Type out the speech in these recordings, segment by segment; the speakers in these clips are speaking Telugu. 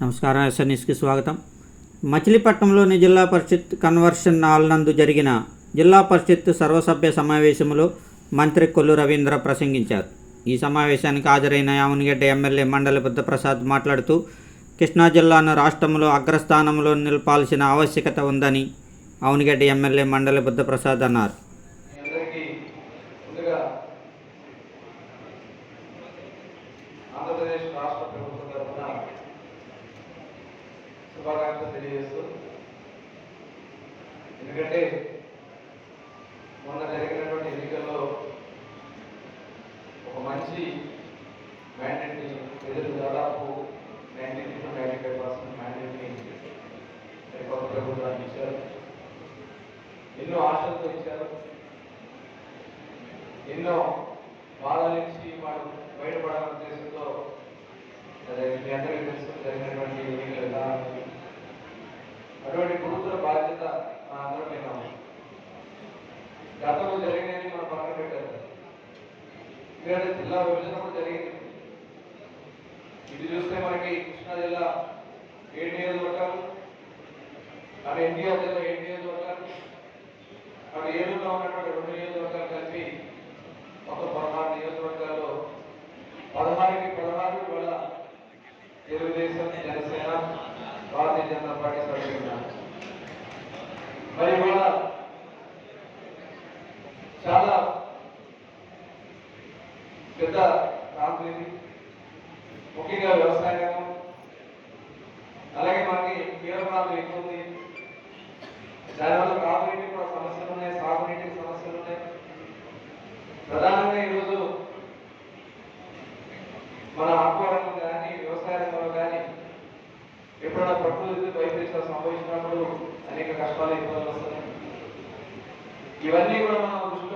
నమస్కారం ఎస్ఎన్ఎస్కి స్వాగతం. మచిలీపట్నంలోని జిల్లా పరిషత్ కన్వర్షన్ హాల్ నందు జరిగిన జిల్లా పరిషత్ సర్వసభ్య సమావేశంలో మంత్రి కొల్లు రవీంద్ర ప్రసంగించారు. ఈ సమావేశానికి హాజరైన యామునిగడ్డ ఎమ్మెల్యే మండలి బుద్ధప్రసాద్ మాట్లాడుతూ కృష్ణా జిల్లాను రాష్ట్రంలో అగ్రస్థానంలో నిలపాల్సిన ఆవశ్యకత ఉందని అవునిగడ్డ ఎమ్మెల్యే మండలి బుద్ధప్రసాద్ అన్నారు. ఆంధ్రప్రదేశ్ రాష్ట్ర ప్రభుత్వం తరఫున శుభాకాంక్షలు తెలియజేస్తూ ఎందుకంటే మొన్న జరిగినటువంటి ఎన్నికల్లో ఒక మంచి మ్యాండేట్ని ప్రజలు దాదాపు ninety two ninety five percent మ్యాండేట్ని కొత్త ప్రభుత్వానికి ఇచ్చారు. ఎన్నో ఆశలతో ఇచ్చారు. ఎన్నో బాధల నుంచి వాళ్ళు బయటపడాలనే ఉద్దేశంతో అదే మీ అందరికీ తెలుసు జరిగినటువంటి గతంలో జరిగినాయని మనం పక్కన పెట్టారు ఎందుకంటే జిల్లా విభజన కూడా జరిగింది ఇది చూస్తే మనకి కృష్ణా జిల్లా ఏడు నియోజకవర్గాలు అటు ఎన్టీఆర్ జిల్లా ఏడు నియోజకవర్గాలు అక్కడ ఏడులో ఉన్నటువంటి రెండు నియోజకవర్గాలు కలిపి మొత్తం పదహారు నియోజకవర్గాల్లో పదహారుకి పదహారు ఇవాళ తెలుగుదేశం జనసేన భారతీయ జనతా పార్టీ సభ్యులు ఉన్నారు. మరి ఇవాళ చాలా పెద్ద ప్రాంతం ఇది. ముఖ్యంగా వ్యవసాయం అలాగే మనకి తీర ప్రాంతం ఎక్కువ ఉంది. దానివల్ల తాగునీటికి కూడా సమస్యలు ఉన్నాయి సాగునీటికి సమస్యలు ఉన్నాయి. ప్రధానంగా ఈరోజు మన ఆహ్వానం కానీ వ్యవసాయ రంగంలో కానీ ఎప్పుడైనా ప్రకృతి వైపరీత్యాలు సంభవించినప్పుడు అనేక కష్టాలు ఇబ్బందులు వస్తున్నాయి. ఇవన్నీ కూడా మనం దృష్టిలో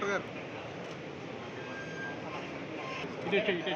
টাকার এটা এটা